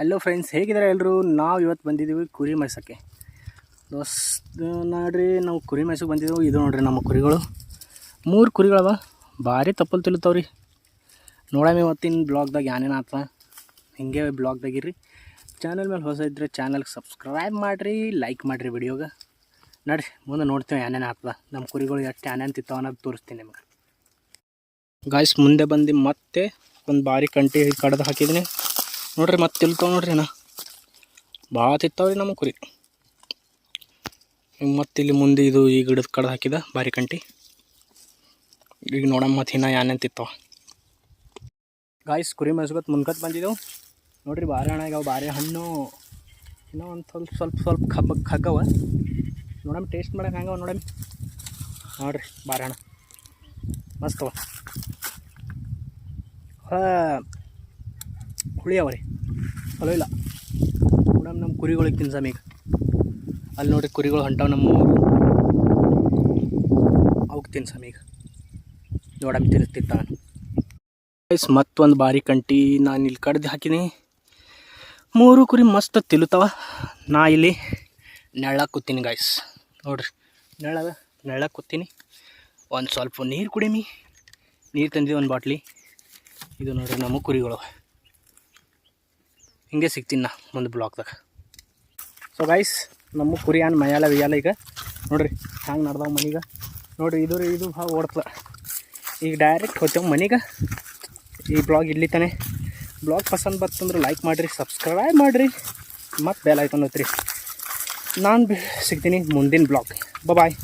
Hello friends ಹೇಗಿದ್ದಾರೆ ಎಲ್ಲರೂ ನಾವು ಇವತ್ತು ಬಂದಿದ್ದೀವಿ ಕುರಿ ಮೇಯ್ಸೋಕ್ಕೆ. ದೋಸ್ತ, ನೋಡ್ರಿ, ನಾವು ಕುರಿ ಮೇಯ್ಸೋಕೆ ಬಂದಿದ್ದೆವು. ಇದು ನೋಡ್ರಿ ನಮ್ಮ ಕುರಿಗಳು. ಮೂರು ಕುರಿಗಳವ. ಭಾರಿ ತಪ್ಪಲು ತಿಳ್ತಾವ್ರಿ. ನೋಡಮ್ಮ ಇವತ್ತಿನ ಬ್ಲಾಗ್ದಾಗ ಏನೇನು ಆತ ಹಿಂಗೆ ಬ್ಲಾಗ್ದಾಗಿರ್ರಿ ಚಾನಲ್ ಮೇಲೆ ಹೊಸ ಇದ್ದರೆ ಚಾನಲ್ಗೆ ಸಬ್ಸ್ಕ್ರೈಬ್ ಮಾಡಿರಿ ಲೈಕ್ ಮಾಡಿರಿ ವಿಡಿಯೋಗೆ ನಡ್ರಿ, ಮುಂದೆ ನೋಡ್ತೀವಿ ಏನೇನು ಆತ್ವ. ನಮ್ಮ ಕುರಿಗಳು ಎಷ್ಟು ಏನೇನು ತಿಂತಾವ ಅನ್ನೋದು ತೋರಿಸ್ತೀನಿ ನಿಮ್ಗೆ. ಗಾಯ್ಸ್ ಮುಂದೆ ಬಂದು ಮತ್ತೆ ಒಂದು ಬಾರಿ ಕಂಟಿ ಕಡ್ದು ಹಾಕಿದ್ದೀನಿ ನೋಡ್ರಿ, ಮತ್ತೆ ತಿಳ್ತಾವ ನೋಡ್ರಿ ಅಣ್ಣ. ಭಾಳ ತಿತ್ತಾವ್ರಿ ನಮ್ಮ ಕುರಿ. ಮತ್ತೆ ಇಲ್ಲಿ ಮುಂದೆ ಇದು ಈ ಗಿಡದ ಕಡ್ದು ಹಾಕಿದ ಬಾರಿ ಕಂಟಿ. ಈಗ ನೋಡಮ್ಮ ಮತ್ತೆ ಇನ್ನ ಏನೇನು ತಿತ್ತಾವ. ಗಾಯ್ಸ್ ಕುರಿ ಮೆಸ್ಗತ್ ಮುನ್ಕತ್ ಬಂದಿದ್ದೆವು ನೋಡ್ರಿ, ಬಾರೆ ಹಣ ಆಗ್ಯಾವ ಬಾರೆ ಹಣ್ಣು. ಇನ್ನೂ ಒಂದು ಸ್ವಲ್ಪ ಸ್ವಲ್ಪ ಸ್ವಲ್ಪ ಕಬ್ಬ ಕಗ್ಗವ ನೋಡಮ್ಮ ಟೇಸ್ಟ್ ಮಾಡಕ್ಕೆ ಹಂಗವ ನೋಡಮ್ಮ ನೋಡ್ರಿ, ಬಾರೆ ಹಣ ಮಸ್ತವ ಹುಳಿ ಅವ ರೀ. ಚಲೋ ಇಲ್ಲ. ಮೇಡಮ್ ನಮ್ಮ ಕುರಿಗಳಿಗೆ ತಿನ್ಸಮ್ ಈಗ. ಅಲ್ಲಿ ನೋಡಿ ಕುರಿಗಳು ಹೊಂಟಾವೆ ನಮ್ಮ ಅವಕ್ಕೆ ತಿನ್ಸಮ್ ಈಗ. ನೋಡಮ್ ನಾನು. ಗಾಯ್ಸ್ ಮತ್ತೊಂದು ಬಾರಿ ಕಂಟಿ ನಾನು ಇಲ್ಲಿ ಕಡ್ದು ಹಾಕಿನಿ. ಮೂರು ಕುರಿ ಮಸ್ತ್ ತಿಲುತ್ತವ ನಾ ಇಲ್ಲಿ ನೆಳ ಕೂತೀನಿ ಗಾಯ್ಸ್ ನೋಡ್ರಿ ನೆಳ್ಳಾಗ ನೆಳ ಕೂತೀನಿ. ಒಂದು ಸ್ವಲ್ಪ ನೀರು ಕುಡಿಮಿ. ನೀರು ತಂದಿದ್ದು ಒಂದು ಬಾಟ್ಲಿ. ಇದು ನೋಡ್ರಿ ನಮ್ಮ ಕುರಿಗಳು. ಹಿಂಗೆ ಸಿಗ್ತೀನಿ ನಾ ಮುಂದೆ ಬ್ಲಾಕ್ದಾಗ ಸೊ ಗೈಸ್ ನಮ್ಮ ಕುರಿ ಏನು ಮೈಯಾಲ ವಿಯಾಲ ಈಗ. ನೋಡ್ರಿ, ಹ್ಯಾಂಗೆ ನಡ್ದಾವ ಮನೀಗ. ನೋಡ್ರಿ, ಇದು ರೀ, ಇದು ಭಾಳ ಓಡ್ತದ. ಈಗ ಡೈರೆಕ್ಟ್ ಹೋಗ್ತೇವೆ ಮನೆಗೆ. ಈ ಬ್ಲಾಗ್ ಇಲ್ಲಿ ತಾನೆ. ಬ್ಲಾಗ್ ಪಸಂದ್ ಬರ್ತಂದ್ರೆ ಲೈಕ್ ಮಾಡಿರಿ ಸಬ್ಸ್ಕ್ರೈಬ್ ಮಾಡಿರಿ, ಮತ್ತು ಬೆಲ್ ಐಕನ್ ಒತ್ತಿರಿ ನಾನು ಸಿಗ್ತೀನಿ ಮುಂದಿನ ಬ್ಲಾಗ್ ಬಾಯ್